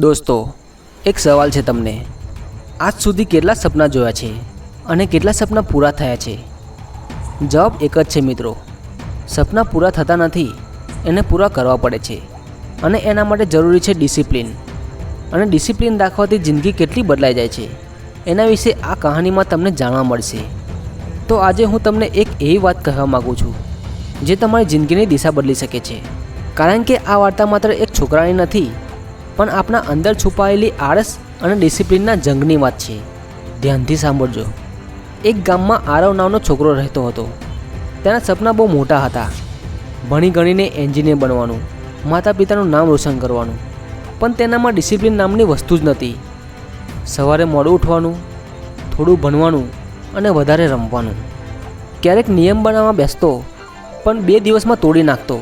દોસ્તો, એક સવાલ છે તમને. આજ સુધી કેટલા સપના જોયા છે અને કેટલા સપના પૂરા થયા છે? જવાબ એક જ છે મિત્રો. સપના પૂરા થતા નથી, એને પૂરા કરવા પડે છે. અને એના માટે જરૂરી છે ડિસિપ્લિન. અને ડિસિપ્લિન રાખવાથી જિંદગી કેટલી બદલાઈ જાય છે, એના વિશે આ કહાનીમાં તમને જાણવા મળશે. તો આજે હું તમને એક એવી વાત કહેવા માગું છું, જે તમારી જિંદગીની દિશા બદલી શકે છે. કારણ કે આ વાર્તા માત્ર એક છોકરાની નથી પણ આપણા અંદર છુપાયેલી આળસ અને ડિસિપ્લિનના જંગની વાત છે. ધ્યાનથી સાંભળજો. એક ગામમાં આરવ નામનો છોકરો રહેતો હતો. તેના સપના બહુ મોટા હતા. ભણી ગણીને એન્જિનિયર બનવાનું માતા પિતાનું નામ રોશન કરવાનું, પણ તેનામાં ડિસિપ્લિન નામની વસ્તુ જ નથી સવારે મોડું ઉઠવાનું, થોડું ભણવાનું અને વધારે રમવાનું. ક્યારેક નિયમ બનાવવા બેસતો, પણ બે દિવસમાં તોડી નાખતો.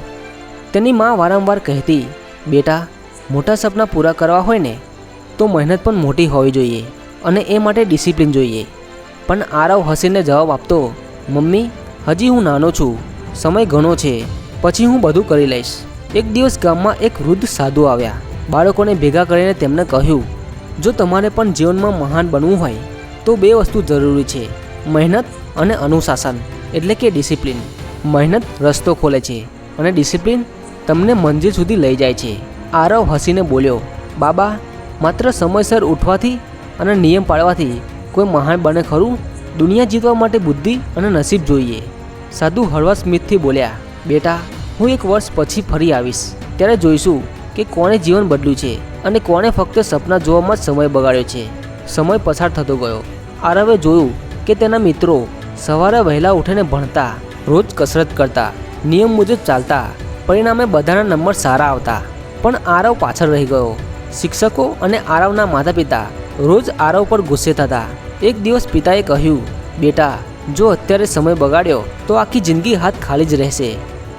તેની મા વારંવાર કહેતી, બેટા મોટા સપના પૂરા કરવા હોય ને, તો મહેનત પણ મોટી હોવી જોઈએ અને એ માટે ડિસિપ્લિન જોઈએ. પણ આરવ હસીને જવાબ આપતો, મમ્મી, હજી હું નાનો છું, સમય ઘણો છે, પછી હું બધું કરી લઈશ. એક દિવસ ગામમાં એક વૃદ્ધ સાધુ આવ્યા. બાળકોને ભેગા કરીને તેમને કહ્યું, જો તમારે પણ જીવનમાં મહાન બનવું હોય, તો બે વસ્તુ જરૂરી છે, મહેનત અને અનુશાસન, એટલે કે ડિસિપ્લિન. મહેનત રસ્તો ખોલે છે અને ડિસિપ્લિન તમને મંજિલ સુધી લઈ જાય છે. આરવ હસીને બોલ્યો, બાબા, માત્ર સમયસર ઉઠવાથી અને નિયમ પાળવાથી કોઈ મહાન બને ખરું? દુનિયા જીતવા માટે બુદ્ધિ અને નસીબ જોઈએ. સાધુ હળવા સ્મિતથી બોલ્યા, બેટા, હું એક વર્ષ પછી ફરી આવીશ. ત્યારે જોઈશું કે કોણે જીવન બદલ્યું છે અને કોણે ફક્ત સપના જોવામાં જ સમય બગાડ્યો છે. સમય પસાર થતો ગયો. આરવે જોયું કે તેના મિત્રો સવારે વહેલા ઉઠીને ભણતા, રોજ કસરત કરતા, નિયમ મુજબ ચાલતા, પરિણામે બધાના નંબર સારા આવતા. પણ આરવ પાછળ રહી ગયો. શિક્ષકો અને આરવના માતા પિતા રોજ આરવ પર ગુસ્સે થતા. એક દિવસ પિતાએ કહ્યું, બેટા, જો અત્યારે સમય બગાડ્યો, તો આખી જિંદગી હાથ ખાલી જ રહેશે.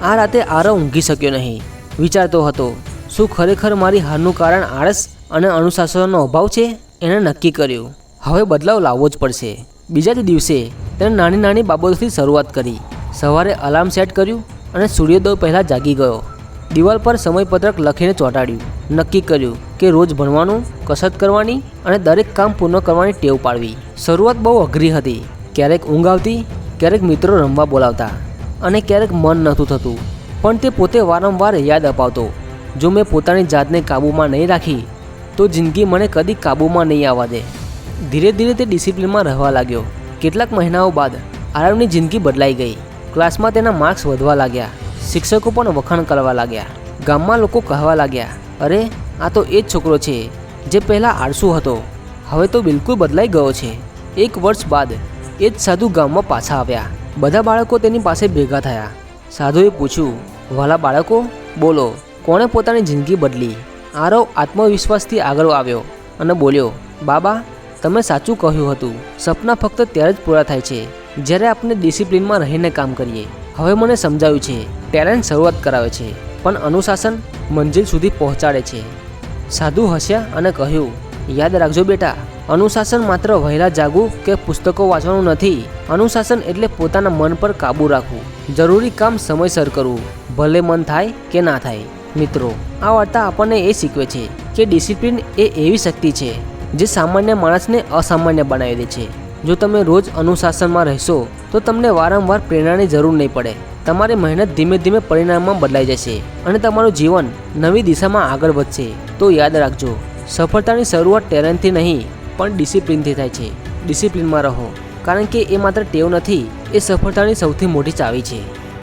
આ રાતે આરવ ઊંઘી શક્યો નહીં. વિચારતો હતો, શું ખરેખર મારી હારનું કારણ આળસ અને અનુશાસનનો અભાવ છે? એણે નક્કી કર્યું, હવે બદલાવ લાવવો જ પડશે. બીજા જ દિવસે તેણે નાની નાની બાબતોથી શરૂઆત કરી. સવારે અલાર્મ સેટ કર્યું અને સૂર્યોદય પહેલાં જાગી ગયો. દિવાલ પર સમયપત્રક લખીને ચોંટાડ્યું. નક્કી કર્યું કે રોજ ભણવાનું, કસરત કરવાની અને દરેક કામ પૂર્ણ કરવાની ટેવ પાડવી. શરૂઆત બહુ અઘરી હતી. ક્યારેક ઊંઘ આવતી, ક્યારેક મિત્રો રમવા બોલાવતા અને ક્યારેક મન નહોતું થતું. પણ તે પોતે વારંવાર યાદ અપાવતો. જો મેં પોતાની જાતને કાબૂમાં નહીં રાખી, તો જિંદગી મને કદી કાબૂમાં નહીં આવવા દે. ધીરે ધીરે તે ડિસિપ્લિનમાં રહેવા લાગ્યો. કેટલાક મહિનાઓ બાદ આરવની જિંદગી બદલાઈ ગઈ. ક્લાસમાં તેના માર્ક્સ વધવા લાગ્યા. શિક્ષકો પણ વખાણ કરવા લાગ્યા. ગામમાં લોકો કહેવા લાગ્યા, અરે, આ તો એ જ છોકરો છે, જે પહેલાં આળસુ હતો. હવે તો બિલકુલ બદલાઈ ગયો છે. એક વર્ષ બાદ એ જ સાધુ ગામમાં પાછા આવ્યા. બધા બાળકો તેની પાસે ભેગા થયા. સાધુએ પૂછ્યું, વાલા બાળકો, બોલો, કોણે પોતાની જિંદગી બદલી? આરવ આત્મવિશ્વાસથી આગળ આવ્યો અને બોલ્યો, બાબા, તમે સાચું કહ્યું હતું. સપના ફક્ત ત્યારે જ પૂરા થાય છે. જ્યારે આપણે ડિસિપ્લિનમાં રહીને કામ કરીએ, હવે મને સમજાયું છે, ટેલેન્ટ શરૂઆત કરાવે છે, પણ અનુશાસન મંજિલ સુધી પહોંચાડે છે. સાધુ હસ્યા અને કહ્યું, યાદ રાખજો બેટા, અનુશાસન માત્ર વહેલા જાગવું કે પુસ્તકો વાંચવાનું નથી. અનુશાસન એટલે પોતાના મન પર કાબૂ રાખવું. જરૂરી કામ સમયસર કરવું, ભલે મન થાય કે ના થાય. મિત્રો, આ વાર્તા આપણને એ શીખવે છે કે ડિસિપ્લિન એ એવી શક્તિ છે જે સામાન્ય માણસને અસામાન્ય બનાવી દે છે. જો તમે રોજ અનુશાસનમાં રહેશો, તો તમને વારંવાર પ્રેરણાની જરૂર નહીં પડે. તમારી મહેનત ધીમે ધીમે પરિણામમાં બદલાઈ જશે અને તમારું જીવન નવી દિશામાં આગળ વધશે. તો યાદ રાખજો, સફળતાની શરૂઆત ટેલેન્ટથી નહીં, પણ ડિસિપ્લિનથી થાય છે. ડિસિપ્લિનમાં રહો, કારણ કે એ માત્ર ટેવ નથી, એ સફળતાની સૌથી મોટી ચાવી છે.